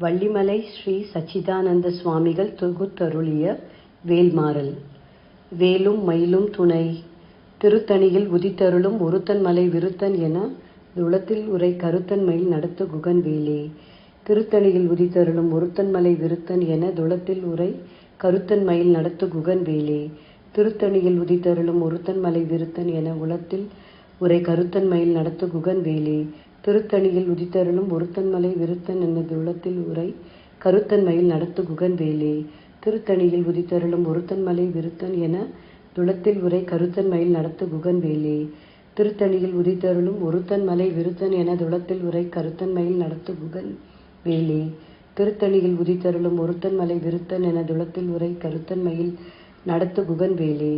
வள்ளிமலை ஸ்ரீ சச்சிதானந்த சுவாமிகள் தொகுத்தருளிய வேல்மாறல். வேலும் மயிலும் துணை. திருத்தணியில் உதித்தருளும் ஒருத்தன் மலை விருத்தன் என துளத்தில் உரை கருத்தன் மயில் நடத்து குகன் வேலே. திருத்தணியில் உதித்தருளும் ஒருத்தன் மலை விருத்தன் என துளத்தில் உரை கருத்தன் மயில் நடத்து குகன் வேலே. திருத்தணியில் உதித்தருளும் ஒருத்தன் மலை விருத்தன் என உளத்தில் உரை கருத்தன் மயில் நடத்து குகன் வேலே. திருத்தணியில் உதித்தருளும் ஒருத்தன் மலை விருத்தன் என துளத்தில் உரை கருத்தன்மையில் நடத்து குகன் வேலே. திருத்தணியில் உதித்தருளும் ஒருத்தன் மலை விருத்தன் என துளத்தில் உரை கருத்தன்மையில் நடத்து குகன் வேலே. திருத்தணியில் உதித்தருளும் ஒருத்தன் மலை விருத்தன் என துளத்தில் உரை கருத்தன்மையில் நடத்து குகன் வேலே. திருத்தணியில் உதித்தருளும் ஒருத்தன் மலை விருத்தன் என துளத்தில் உரை கருத்தன்மையில் நடத்து குகன் வேலே.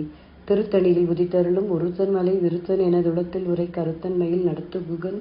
திருத்தணியில் உதித்தருளும் ஒருத்தன் மலை விருத்தன் என துளத்தில் உரை கருத்தன்மையில் நடத்து குகன்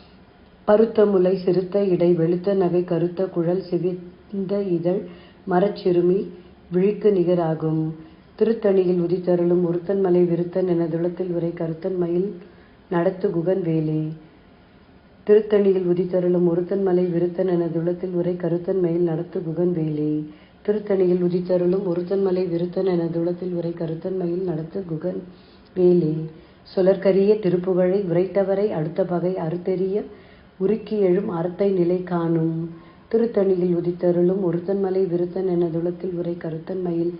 பருத்த முலை சிறுத்த இடை வெளுத்த நகை கருத்த குழல் சிவிந்த இதழ் மரச்சிறுமி விழிக்கு நிகராகும். திருத்தணியில் உதித்தருளும் ஒருத்தன் மலை விருத்தன் என துளத்தில் உரை கருத்தன் மயில் நடத்து குகன் வேலே. திருத்தணியில் உதித்தருளும் ஒருத்தன் மலை விருத்தன் என துளத்தில் உரை கருத்தன் மயில் நடத்து குகன் வேலி. திருத்தணியில் உதித்தருளும் ஒருத்தன் மலை விருத்தன் என துளத்தில் உரை கருத்தன் மயில் நடத்து குகன் வேலி. சுழற்கரிய திருப்புகழை உரைத்தவரை அடுத்த பகை அறுத்தெறிய உருக்கி எழும் அறத்தை நிலை காணும். திருத்தணியில் உதித்தருளும் ஒருத்தன்மலை விருத்தன் என துளத்தில் உரை கருத்தன்மையில்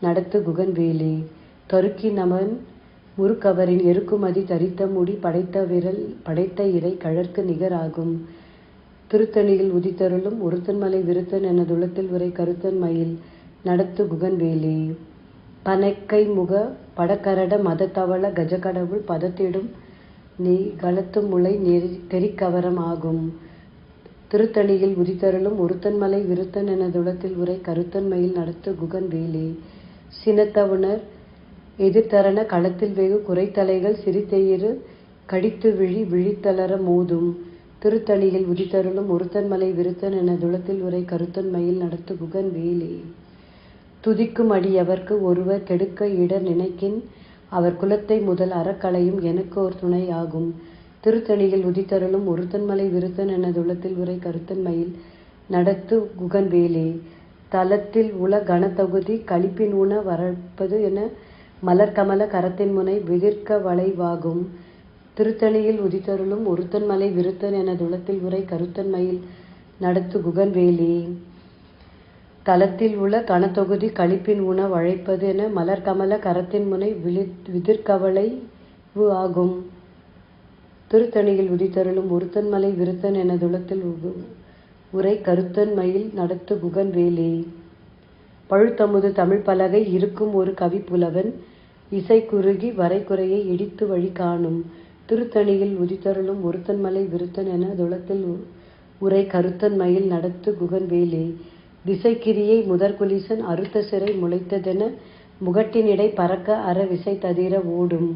நடத்து குகன் வேலே. தருக்கி நமன் முறுக்கவரின் எருக்குமதி தரித்த முடி படைத்த விரல் படைத்த இறை கழற்கு நிகராகும். திருத்தணியில் உதித்தருளும் ஒருத்தன்மலை விருத்தன் என துளத்தில் உரை கருத்தன் மயில் நடத்து குகன்வேலி பனைக்கை முக படக்கரட மதத்தவள கஜகடவுள் பதத்திடும் நீ களத்து முளை நெறி ஆகும். திருத்தணியில் உதித்தருளும் ஒருத்தன்மலை விருத்தன் என துளத்தில் உரை கருத்தன்மையில் நடத்து குகன் வேலே. சினத்தவுணர் எதிர்த்தரண களத்தில் வெகு குறைத்தலைகள் சிரித்தெயிறு கடித்து விழி விழித்தளர மோதும். திருத்தணியில் உதித்தருளும் ஒருத்தன்மலை விருத்தன் என துளத்தில் உரை கருத்தன்மையில் நடத்து குகன் வேலே. துதிக்கும் அடியவர்க்கு ஒருவர் கெடுக்க இடர் நினைக்கின் அவர் குலத்தை முதல் அறக்கலையும் எனக்கு ஒரு துணை ஆகும் திருத்தணியில் உதித்தருளும் ஒருத்தன்மலை விருத்தன் என துளத்தில் உரை கருத்தன்மையில் நடத்து குகன் வேலே தலத்தில் உல கனத்தகுதி களிப்பின் உண வரப்பது என மலர்கமல கரத்தின் முனை விதிர்க்க வளைவாகும். திருத்தணியில் உதித்தருளும் ஒருத்தன்மலை விருத்தன் என துளத்தில் உரை கருத்தன்மையில் நடத்து குகன் வேலே தலத்தில் உள்ள கனத்தொகுதி களிப்பின் உண வழைப்பது என மலர்கமல கரத்தின் முனை விழி விதிர்கவளைவு ஆகும். திருத்தணியில் உதித்தருளும் ஒருத்தன் மலை விருத்தன் என துளத்தில் உரை கருத்தன் மயில் நடத்து குகன் வேலே. பழுத்தமுது தமிழ் பலகை இருக்கும் ஒரு கவி புலவன் இசை குறுகி வரைக்குறையை இடித்து வழி காணும். திருத்தணியில் உதித்தருளும் ஒருத்தன் மலை விருத்தன் என துளத்தில் உரை கருத்தன் மயில் நடத்து குகன் வேலே. திசைக்கிரியை முதற்குலிசன் அறுத்த சிறை முளைத்ததென முகட்டினிடை பறக்க அற விசை ததிர ஓடும்.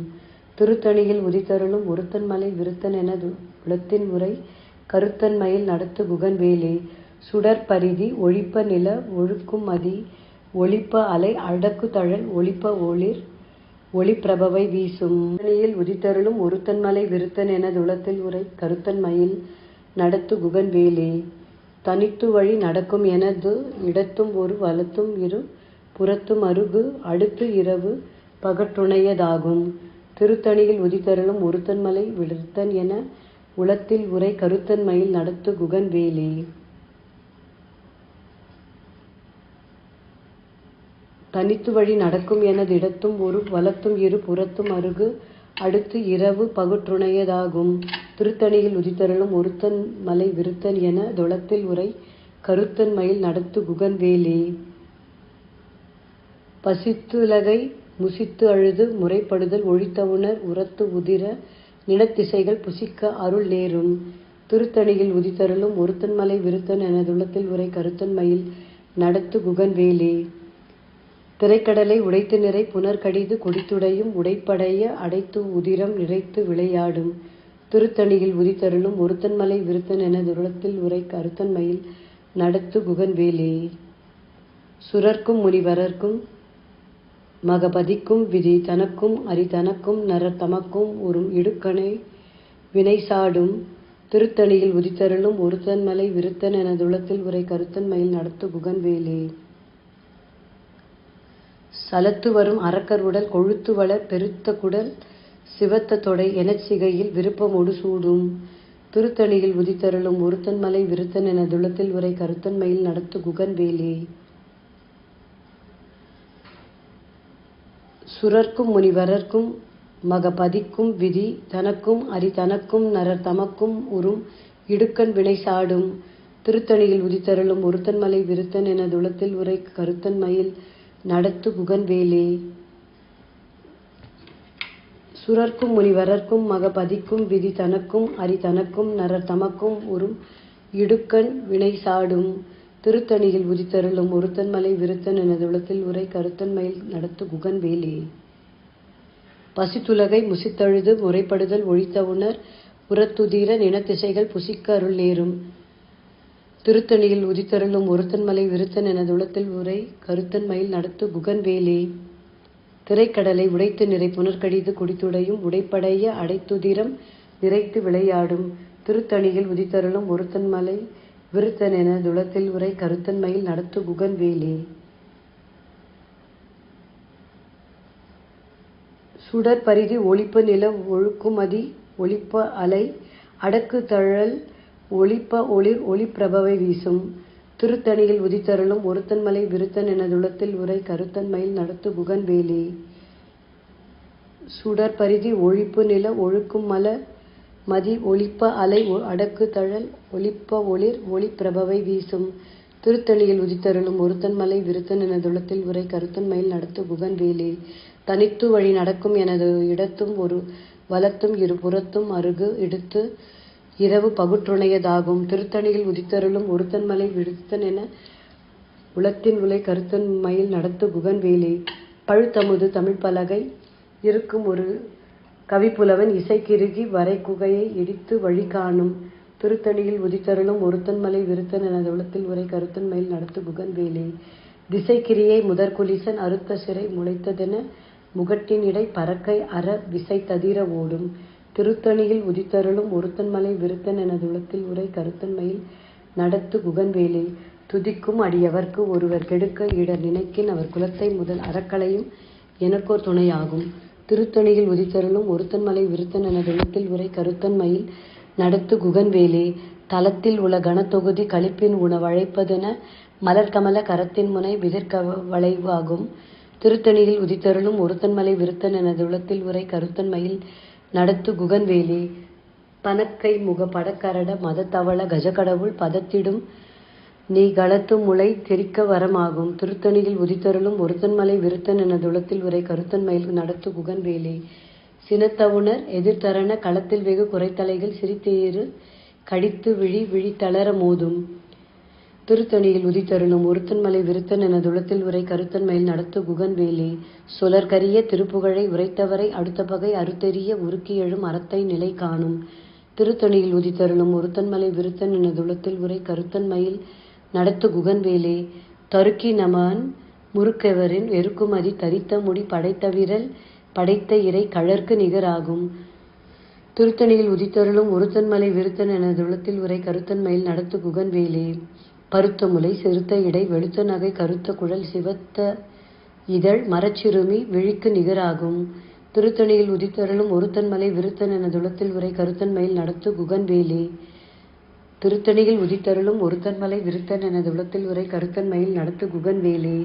திருத்தணியில் உதித்தருளும் ஒருத்தன் மலை விருத்தன் என குளத்தின் உரை கருத்தன்மையில் நடத்து குகன்வேலே சுடற்பரிதி ஒழிப்ப நில ஒழுக்கும் மதி. ஒளிப்ப அலை அடக்கு தழல் ஒளிப்ப ஒளிர் ஒளிப்பிரபவை வீசும். திருத்தணியில் உதித்தருளும் ஒருத்தன் மலை விருத்தன் என துளத்தில் உரை கருத்தன்மையில் நடத்து குகன் வேலே. தனித்து வழி நடக்கும் எனது இடத்தும் ஒரு வலத்தும் இரு புறத்தும் அருகு அடுத்து இரவு பகட்டுணையதாகும் திருத்தணியில் உதித்தருளும் ஒருத்தன் மலை என உளத்தில் உரை கருத்தன் மயில் நடத்து குகன் வேலி. தனித்து வழி நடக்கும் எனது இடத்தும் ஒரு வலத்தும் இரு புறத்தும் அருகு அடுத்து இரவு பகுற்றுணையதாகும். திருத்தணியில் உதித்தருளும் ஒருத்தன் மலை விருத்தன் என தொளத்தில் உரை கருத்தன் மயில் நடத்து குகன் வேலே பசித்துலகை முசித்து அழுது முறைப்படுதல் ஒழித்தவுணர் உரத்து உதிர நிலத்திசைகள் புசிக்க அருள் நேரும். திருத்தணியில் உதித்தருளும் ஒருத்தன் மலை விருத்தன் என துளத்தில் உரை கருத்தன் மயில் நடத்து குகன் வேலே திரைக்கடலை உடைத்து நிறை புனர்கடிது கொடித்துடையும் உடைப்படைய அடைத்து உதிரம் நிறைத்து விளையாடும். திருத்தணியில் உதித்தருளும் ஒருத்தன்மலை விருத்தன் என துருளத்தில் உரை கருத்தன்மையில் நடத்து குகன்வேலே. சுரர்க்கும் முனிவரர்க்கும் மகபதிக்கும் விதி தனக்கும் அரி தனக்கும் நரர் தமக்கும் ஒரு இடுக்கணை வினைசாடும் திருத்தணியில் உதித்தருளும் ஒருத்தன்மலை விருத்தன் என துளத்தில் உரை கருத்தன்மையில் நடத்து குகன்வேலே. சலத்து வரும் அரக்கர் உடல் கொழுத்து வளர் பெருத்த குடல் சிவத்த தொடை எனச் சிகையில் விருப்பமொடு சூடும். திருத்தணியில் உதித்தருளும் ஒருத்தன்மலை விருத்தன் என துளத்தில் உரை கருத்தன்மையில் நடத்து குகன் வேலே. சுரர்க்கும் முனிவரர்க்கும் மகபதிக்கும் விதி தனக்கும் அரி தனக்கும் நரர் தமக்கும் உறும் இடுக்கண் வினை சாடும். திருத்தணியில் உதித்தருளும் ஒருத்தன்மலை விருத்தன் என துளத்தில் உரை கருத்தன்மையில் நடத்து குகன் வேலே. சுரர்க்கும் முனிவரர்க்கும் மகபதிக்கும் விதி தனக்கும் அரி தனக்கும் நரர் தமக்கும் உறும் இடுக்கண் வினை சாடும். திருத்தணியில் உதித்தருளும் ஒருத்தன்மலை விருத்தன் எனது துளத்தில் உரை கருத்தன்மையில் நடத்து குகன்வேலே பசித்துலகை முசித்தழுது முறைப்படுதல் ஒழித்த உணர் புறத்துதீர நினத்திசைகள் புசிக்க அருள் நேரும். திருத்தணியில் உதித்தருளும் ஒருத்தன்மலை விருத்தன் எனது துளத்தில் உரை கருத்தன்மையில் நடத்து குகன்வேலே திரைக்கடலை உடைத்து நிறை புனர்கடிது குடித்துடையும் உடைப்படைய அடைத்துதிரம் நிறைத்து விளையாடும் திருத்தணியில் உதித்தருளும் ஒருத்தன்மலை விருத்தன் என துளத்தில் உரை கருத்தன்மையில் நடத்து குகன்வேலே சுடர் பரிதி ஒளிப்ப நில ஒழுக்குமதி ஒளிப்ப அலை அடக்கு தழல் ஒளிப்ப ஒளிர் ஒளிப்பிரபவை வீசும். திருத்தணியில் உதித்தருளும் ஒருத்தன்மலை விருத்தன் என துளத்தில் உரை கருத்தன்மையில் நடத்து புகன்வேலி. சுடர் பரிதி ஒழிப்பு நில ஒழுக்கும் மல மதி ஒளிப்ப அலை அடக்கு தழல் ஒளிப்ப ஒளிர் ஒளிப்பிரபவை வீசும். திருத்தணியில் உதித்தருளும் ஒருத்தன்மலை விருத்தன் என துளத்தில் உரை கருத்தன்மையில் நடத்து புகன்வேலி. தனித்து வழி நடக்கும் எனது இடத்தும் ஒரு வலத்தும் இரு புறத்தும் அருகு எடுத்து இரவு பகுற்றுணையதாகும். திருத்தணியில் உதித்தருளும் ஒருத்தன்மலை விருத்தன் என உளத்தின் உலை கருத்தன்மையில் நடத்து குகன்வேலே பழுத்தமுது தமிழ் பலகை இருக்கும் ஒரு கவிப்புலவன் இசைக்கிருகி வரை குகையை இடித்து வழி காணும். திருத்தணியில் உதித்தருளும் ஒருத்தன்மலை விருத்தன் எனது உளத்தில் உரை கருத்தன்மையில் நடத்து குகன்வேலே திசைக்கிரியை முதற்குலிசன் அறுத்த சிறை முளைத்ததென முகட்டின் இடை பறக்கை அற விசை ததிர ஓடும். திருத்தணியில் உதித்தருளும் ஒருத்தன்மலை விருத்தன் எனது உரை கருத்தன்மையில் நடத்து குகன்வேலி. துதிக்கும் அடியவர்க்கு ஒருவர் கெடுக்க இடர் நினைக்கின் அவர் குலத்தை முதல் அறக்கலையும் எனக்கோர் துணையாகும். திருத்தணியில் உதித்தருளும் ஒருத்தன்மலை விருத்தன் எனதுளத்தில் உரை கருத்தன்மையில் நடத்து குகன்வேலே. தலத்தில் உள்ள கனத்தொகுதி களிப்பின் உணவழைப்பதென மலர்கமல கரத்தின் முனை விதிர்க வளைவாகும் திருத்தணியில் உதித்தருளும் ஒருத்தன்மலை விருத்தன் எனது உளத்தில் உரை கருத்தன்மையில் நடத்து குகன்வேலி. பனக்கை முக படக்கரட மதத்தவள கஜகடவுள் பதத்திடும். நீ களத்தும் முளை தெரிக்க வரமாகும். திருத்தணியில் உதித்தருளும் ஒருத்தன்மலை விருத்தன் என துளத்தில் உரை கருத்தன்மயில் நடத்து குகன்வேலி. சினத்தவுணர் எதிர்த்தரண களத்தில் வெகு குறைத்தலைகள் சிரித்தேறு. கடித்து விழி விழி தளர மோதும். திருத்தணியில் உதித்தருளும் ஒருத்தன்மலை விருத்தன் என துளத்தில் உரை கருத்தன்மையில் நடத்து குகன்வேலி. சுலர்கரிய திருப்புகழை உரைத்தவரை அடுத்த பகை அறுத்தெறிய உருக்கி எழும் அறத்தை நிலை காணும். திருத்தணியில் உதித்தருளும் ஒருத்தன்மலை விருத்தன் என துளத்தில் உரை கருத்தன்மையில் நடத்து குகன்வேலே. தருக்கி நமன் முறுக்கெவரின் எருக்குமதி தரித்த முடி படைத்த விரல் படைத்த இறை கழற்கு நிகராகும். திருத்தணியில் உதித்தருளும் ஒருத்தன்மலை விருத்தன் என துளத்தில் உரை கருத்தன்மையில் நடத்து குகன்வேலே. பருத்த முலை சிறுத்த இடை வெளுத்த நகை கருத்த குழல் சிவத்த இதழ் மரச்சிறுமி விழிக்கு நிகராகும். திருத்தணியில் உதித்தருளும் ஒருத்தன்மலை விருத்தன் என துளத்தில் உரை கருத்தன் மயில் நடத்து குகன்வேலி திருத்தணியில் உதித்தருளும் ஒருத்தன்மலை விருத்தன் என துளத்தில் உரை கருத்தன்மையில் நடத்து குகன்வேலி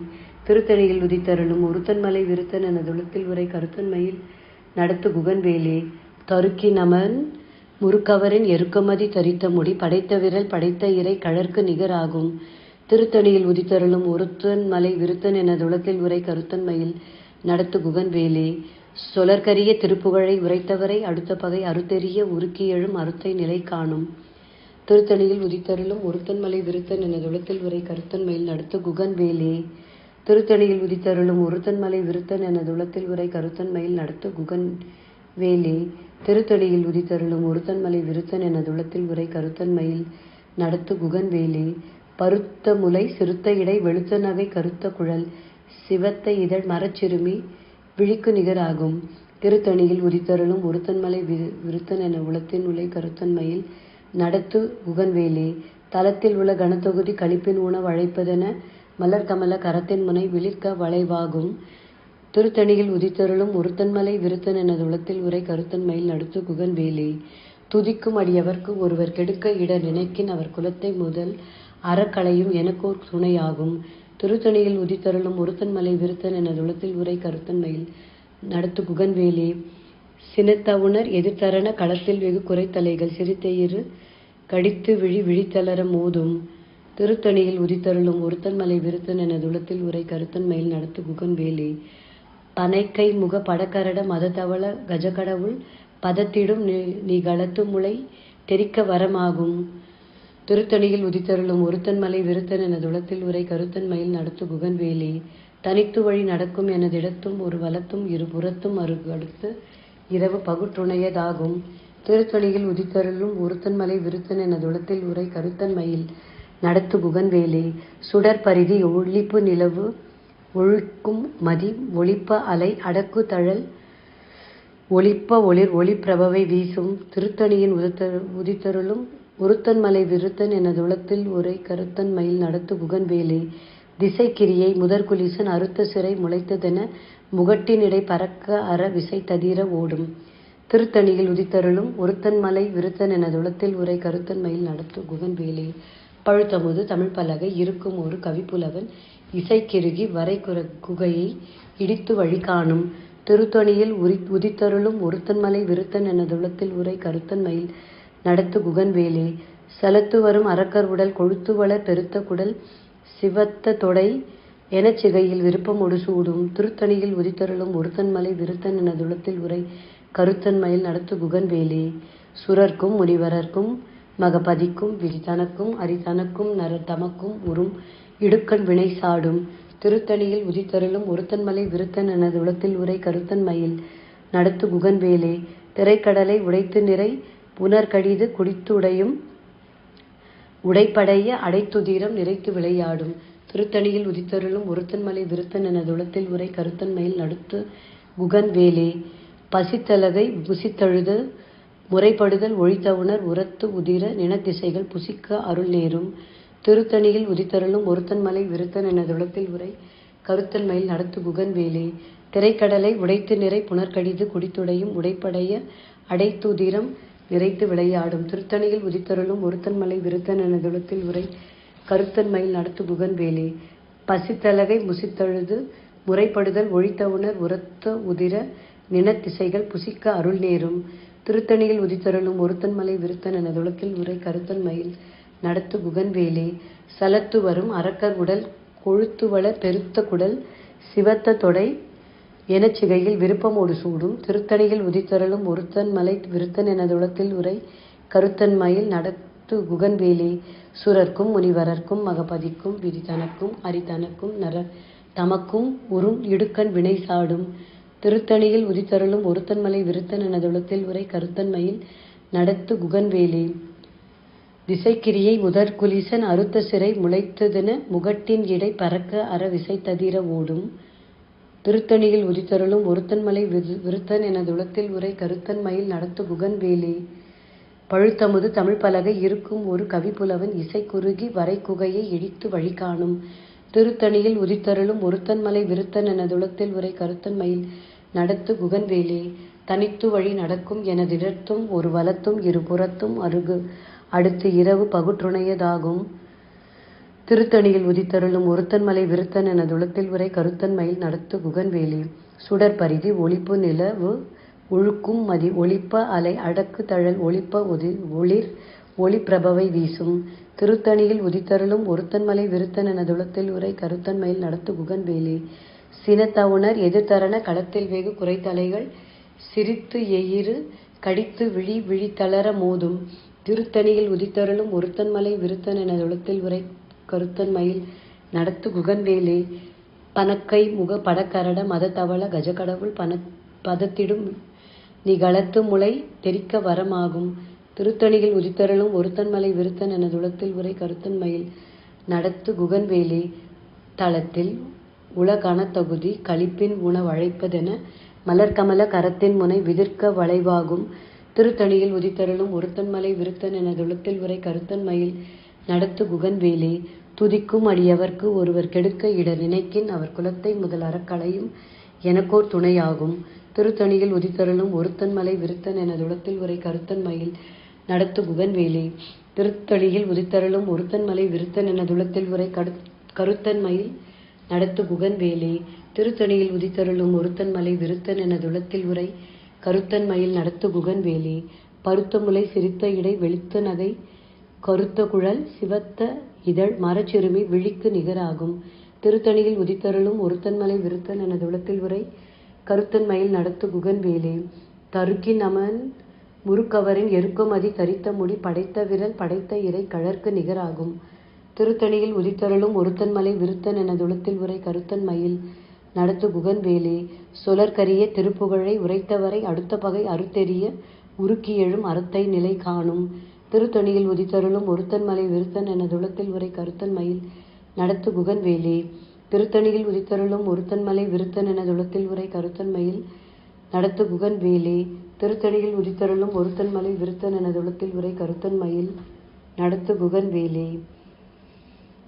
திருத்தணியில் உதித்தருளும் ஒருத்தன்மலை விருத்தன் என துளத்தில் உரை கருத்தன்மையில் நடத்து குகன்வேலி தருக்கி நமன் முறுக்கவரின் எருக்கமதி தரித்த முடி படைத்த விரல் படைத்த இறை கழற்கு நிகராகும். திருத்தணியில் உதித்தருளும் ஒருத்தன் மலை விருத்தன் என துளத்தில் உரை கருத்தன்மையில் நடத்து குகன்வேலே. சொலர்கரிய திருப்புகழை உரைத்தவரை அடுத்த பகை அறுத்தெறிய உருக்கி எழும் அறுத்தை நிலை காணும். திருத்தணியில் உதித்தருளும் ஒருத்தன்மலை விருத்தன் என துளத்தில் உரை கருத்தன்மையில் நடத்து குகன்வேலே. திருத்தணியில் உதித்தருளும் ஒருத்தன்மலை விருத்தன் என துளத்தில் உரை கருத்தன்மையில் நடத்து குகன் வேலே திருத்தணியில் உதித்தருளும் ஒருத்தன்மலை விருத்தன் எனது துளத்தில் உரை கருத்தன்மையில் நடத்து குகன் வேலே பருத்த முலை சிறுத்த இடை வெளுத்த நகை கருத்த குழல் சிவத்த இதழ் மரச்சிறுமி விழிக்கு நிகராகும். திருத்தணியில் உதித்தருளும் ஒருத்தன்மலை விருத்தன் என உளத்தின் உலை கருத்தன்மையில் நடத்து குகன்வேலே தலத்தில் உள்ள கனத்தொகுதி கழிப்பின் உணவு அழைப்பதென மலர் கமல கரத்தின் முனை விழிக்க வளைவாகும். திருத்தணியில் உதித்தருளும் ஒருத்தன்மலை விருத்தன் எனது உளத்தில் உரை கருத்தன்மையில் நடுத்து குகன் வேலே. துதிக்கும் அடியவர்க்கு ஒருவர் கெடுக்க இட நினைக்கின் அவர் குலத்தை முதல் அறக்களையும் எனக்கோர் துணையாகும். திருத்தணியில் உதித்தருளும் ஒருத்தன்மலை விருத்தன் எனது உளத்தில் உரை கருத்தன்மையில் நடத்து குகன்வேலி சினத்தவுணர் எதிர்த்தரண களத்தில் வெகு குறைத்தலைகள் சிரித்தயிறு கடித்து விழி விழித்தளர மோதும். திருத்தணியில் உதித்தருளும் ஒருத்தன்மலை விருத்தன் எனது உளத்தில் உரை கருத்தன்மையில் நடத்து குகன்வேலி பனைக்கை முக படக்கரட மதத்தவள கஜகடவுள் பதத்திடும் நீ கலத்து முளை தெரிக்க வரமாகும். திருத்தணியில் உதித்தருளும் ஒருத்தன்மலை விருத்தன் என துளத்தில் உரை கருத்தன்மையில் நடத்து குகன்வேலி. தனித்து வழி நடக்கும் எனதிடத்தும் ஒரு வலத்தும் இரு புறத்தும் அரு அடுத்து இரவு பகுற்றுணையதாகும். திருத்தணியில் உதித்தருளும் ஒருத்தன்மலை விருத்தன் என துளத்தில் உரை கருத்தன்மையில் நடத்து குகன்வேலி. சுடற்பரிதி பரிதி ஒழிப்பு நிலவு ஒழுக்கும் மதி ஒளிப்ப அலை அடக்கு தழல் ஒளிப்ப ஒளிர் ஒளிப்பிரபவை வீசும் திருத்தணியின் உதித்த உதித்தருளும் ஒருத்தன்மலை விருத்தன் எனது உளத்தில் கருத்தன் கருத்தன்மையில் நடத்து குகன் திசைக்கிரியை முதற்குலிசன் அறுத்த சிறை முளைத்ததென முகட்டினிடை பறக்க அற விசை ததிர ஓடும். திருத்தணியில் உதித்தருளும் ஒருத்தன் மலை விருத்தன் எனது உளத்தில் உரை கருத்தன்மையில் நடத்து குகன் வேலே. பழுத்தமுது தமிழ் பலகை இருக்கும் ஒரு கவிப்புலவன் இசைக்கிருகி வரை குகையை இடித்து வழி காணும் திருத்தணியில் உரி உதித்தருளும் ஒருத்தன்மலை விருத்தன் எனது துளத்தில் உரை கருத்தன்மையில் நடத்து குகன் வேலே. வரும் அரக்கர் உடல் கொழுத்து வளர் பெருத்த குடல் சிவத்த தொடை எனச் சிகையில் விருப்பமொடு சூடும். திருத்தணியில் உதித்தருளும் ஒருத்தன்மலை விருத்தன் என துளத்தில் உரை கருத்தன்மையில் நடத்து குகன் வேலே. சுரர்க்கும் முனிவரர்க்கும் மகபதிக்கும் விரிதனக்கும் அரிதனக்கும் நர தமக்கும் உறும் இடுக்கண் வினை சாடும். திருத்தணியில் உதித்தருளும் ஒருத்தன்மலை விருத்தன் எனது உளத்தில் உரை கருத்தன்மையில் நடத்து குகன்வேலே திரைக்கடலை உடைத்து நிறை. புனர்கடிது குடித்துடையும். உடைப்படைய அடைத்துதீரம் நிறைத்து விளையாடும். திருத்தணியில் உதித்தருளும் ஒருத்தன்மலை விருத்தன் எனது உளத்தில் உரை கருத்தன்மையில் நடுத்து குகன்வேலே பசித்தலகை புசித்தழுது. முறைப்படுதல் ஒழித்தவுணர் உரத்து உதிர நினத்திசைகள் புசிக்க அருள் நேரும். திருத்தணியில் உதித்தருளும் ஒருத்தன்மலை விருத்தன் என துளத்தில் உரை கருத்தன்மையில் நடத்து குகன் வேலே. திரைக்கடலை உடைத்து நிறை புனர்கடிது குடித்துடையும் உடைப்படைய அடைத்துதிரம் நிறைத்து விளையாடும். திருத்தணியில் உதித்தருளும் ஒருத்தன்மலை விருத்தன் என துளத்தில் உரை கருத்தன்மையில் நடத்து குகன் வேலே. பசித்தலகை முசித்தழுது முறைப்படுதல் ஒழித்தவுணர் உரத்த உதிர நினத்திசைகள் புசிக்க அருள் நேரும். திருத்தணியில் உதித்தருளும் ஒருத்தன்மலை விருத்தன் என துளத்தில் உரை கருத்தன்மையில் நடத்து குகன் வேலே சலத்து வரும் அரக்கர் உடல் கொழுத்துவள பெருத்த குடல் சிவத்த தொடை எனச்சிகையில் விருப்பமோடு சூடும். திருத்தணியில் உதித்தருளும் ஒருத்தன் மலை விருத்தன் எனதுளத்தில் உரை. கருத்தன்மையில் நடத்து குகன்வேலே சுரர்க்கும் முனிவரர்க்கும் மகபதிக்கும் விரிதனக்கும் அரிதனக்கும் நர தமக்கும் உறும் இடுக்கண் வினை சாடும். திருத்தணியில் உதித்தருளும் ஒருத்தன்மலை விருத்தன் எனதுளத்தில் உரை. கருத்தன்மையில் நடத்து குகன்வேலே திசைக்கிரியை முதற் குலிசன் அறுத்த சிறை முளைத்ததென முகட்டின் இடை பறக்க அற விசை ததிர ஓடும். திருத்தணியில் உதித்தருளும் ஒருத்தன்மலை விருத்தன் என துளத்தில் உரை கருத்தன்மையில் நடத்து குகன் வேலே. பழுத்தமுது தமிழ் பலகை இருக்கும் ஒரு கவிப்புலவன் இசை குறுகி வரை குகையை இடித்து வழி காணும். திருத்தணியில் உதித்தருளும் ஒருத்தன்மலை விருத்தன் எனதுளத்தில் உரை கருத்தன்மையில் நடத்து குகன்வேலே தனித்து வழி நடக்கும் எனதிடத்தும் ஒரு வலத்தும் இருபுறத்தும் அருகு. அடுத்து இரவு பகுற்றுணையதாகும். திருத்தணியில் உதித்தருளும் ஒருத்தன்மலை விருத்தன் என துளத்தில் உரை கருத்தன்மையில் நடத்து குகன் வேலே சுடர் பரிதி ஒளிப்பு நிலவு ஒழுக்கும் மதி ஒளிப்ப அலை அடக்கு தழல் ஒளிப்ப ஒதி ஒளிர் ஒளிப்பிரபவை வீசும். திருத்தணியில் உதித்தருளும் ஒருத்தன்மலை விருத்தன் என துளத்தில் உரை கருத்தன்மையில் நடத்து குகன்வேலி. சினத்தவுணர் எதிர்த்தரண களத்தில் வெகு குறைத்தலைகள் சிரித்து எயிறு கடித்து விழி விழித்தளர மோதும். திருத்தணியில் உதித்தருளும் ஒருத்தன்மலை விருத்தன் என எழுத்தில் உரை கருத்தன்மையில் நடத்து குகன்வேலே. பனக்கை முக படக்கரட மததவள கஜகடவுள் பதத்திடும் நிகழத்து முளை தெரிக்க வரமாகும். திருத்தணியில் உதித்தருளும் ஒருத்தன்மலை விருத்தன் என துளத்தில் உரை கருத்தன்மையில் நடத்து குகன்வேலி. தளத்தில் உளகணத்தகுதி களிப்பின் கழிப்பின் உணவழைப்பதென மலர்கமல கரத்தின் முனை விதிர்க்க வளைவாகும். திருத்தணியில் உதித்தருளும் ஒருத்தன்மலை விருத்தன் என தொழுத்தில் உரை கருத்தன்மயில் நடத்து குகன்வேலி. துதிக்கும் அடியவர்க்கு ஒருவர் கெடுக்க இட நினைக்கின் அவர் குலத்தை முதல் அறக்களையும் எனக்கோர் துணையாகும். திருத்தணியில் உதித்தருளும் ஒருத்தன்மலை விருத்தன் என துளத்தில் உரை கருத்தன்மயில் நடத்து குகன்வேலி. திருத்தணியில் உதித்தருளும் ஒருத்தன்மலை விருத்தன் என துளத்தில் உரை கருத்தன்மயில் நடத்து குகன்வேலி. திருத்தணியில் உதித்தருளும் ஒருத்தன்மலை விருத்தன் என துளத்தில் உரை கருத்தன்மயில் நடத்து குகன்வேலி பருத்தமுலை சிரித்த இடை வெளுத்த நகை. கருத்த குழல் சிவத்த இதழ் மரச்சிறுமி விழிக்கு நிகராகும். திருத்தணியில் உதித்தருளும் ஒருத்தன்மலை விருத்தன் என துளத்தில் உரை. கருத்தன்மயில் நடத்து குகன்வேலி தருக்கி நமன் முறுக்கவரின் எருக்குமதி தரித்த முடி படைத்த விரல் படைத்த இறை கழற்கு நிகராகும். திருத்தணியில் உதித்தருளும் ஒருத்தன்மலை விருத்தன் என துளத்தில் உரை. கருத்தன்மையில் நடத்து குகன்வேலி சுழற்கரிய திருப்புகழை உரைத்தவரை அடுத்த பகை அறுத்தெறிய உருக்கி எழும் அறத்தை நிலை காணும். திருத்தணியில் உதித்தருளும் ஒருத்தன்மலை விருத்தன் என துளத்தில் உரை கருத்தன் மயில் நடத்து குகன்வேலி திருத்தணியில் உதித்தருளும் ஒருத்தன் மலை விருத்தன் என துளத்தில் உரை கருத்தன் மயில் நடத்து குகன்வேலி திருத்தணியில் உதித்தருளும் ஒருத்தன்மலை விருத்தன் என துளத்தில் உரை கருத்தன் மயில் நடத்து குகன்வேலி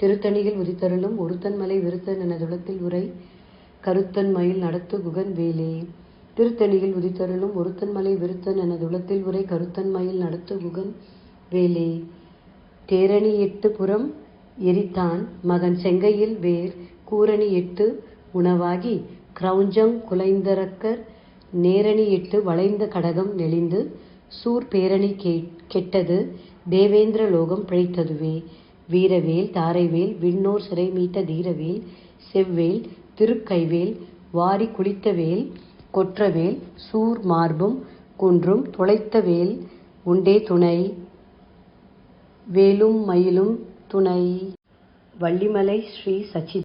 திருத்தணியில் உதித்தருளும் ஒருத்தன்மலை விருத்தன் எனதுளத்தில் உரை கருத்தன்மயில் நடத்து குகன் வேலே. திருத்தணியில் உதித்தருளும் ஒருத்தன்மலை விருத்தன் எனதுளத்தில் உரை கருத்தன் மயில் நடத்து குகன் வேலே. தேரணி எட்டு புறம் எரித்தான் மகன் செங்கையில் வேர் கூரணி எட்டு உணவாகி கிரௌஞ்சம் குலைந்தரக்கர் நேரணி எட்டு வளைந்த கடகம் நெளிந்து சூர் பேரணி கெட்டது தேவேந்திர லோகம் பிழைத்ததுவே. வீரவேல் தாரைவேல் விண்ணோர் சிறை மீட்ட தீரவேல் செவ்வேல் திருக்கைவேல் வாரி குளித்தவேல் கொற்றவேல் சூர் மார்பும் குன்றும் துளைத்தவேல் உண்டே துணை வேலும் மயிலும் துணை. வள்ளிமலை ஸ்ரீ சச்சி